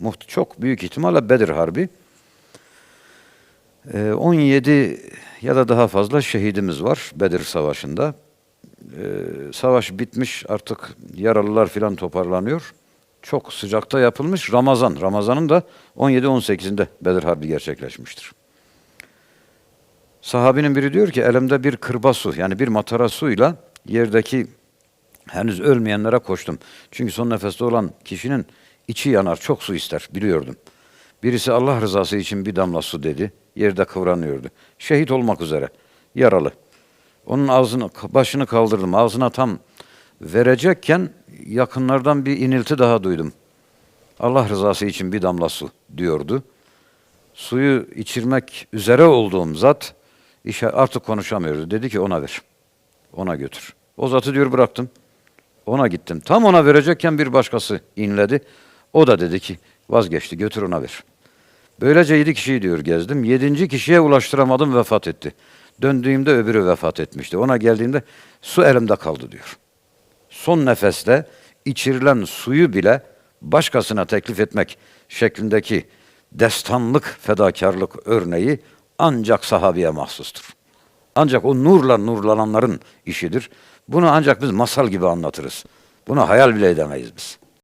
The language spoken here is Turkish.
muht çok büyük ihtimalle Bedir Harbi. Ee, 17 ya da daha fazla şehidimiz var Bedir Savaşı'nda. Ee, savaş bitmiş artık yaralılar filan toparlanıyor. Çok sıcakta yapılmış Ramazan. Ramazan'ın da 17-18'inde Bedir Harbi gerçekleşmiştir. Sahabinin biri diyor ki elimde bir kırba su yani bir matara suyla yerdeki henüz ölmeyenlere koştum. Çünkü son nefeste olan kişinin içi yanar, çok su ister biliyordum. Birisi Allah rızası için bir damla su dedi. Yerde kıvranıyordu. Şehit olmak üzere. Yaralı. Onun ağzını, başını kaldırdım. Ağzına tam verecekken yakınlardan bir inilti daha duydum. Allah rızası için bir damla su diyordu. Suyu içirmek üzere olduğum zat işe artık konuşamıyordu. Dedi ki ona ver. Ona götür. O zatı diyor bıraktım. Ona gittim. Tam ona verecekken bir başkası inledi. O da dedi ki vazgeçti götür ona ver. Böylece yedi kişiyi diyor gezdim. Yedinci kişiye ulaştıramadım vefat etti. Döndüğümde öbürü vefat etmişti. Ona geldiğimde su elimde kaldı diyor. Son nefeste içirilen suyu bile başkasına teklif etmek şeklindeki destanlık fedakarlık örneği ancak sahabeye mahsustur. Ancak o nurla nurlananların işidir. Bunu ancak biz masal gibi anlatırız. Bunu hayal bile edemeyiz biz.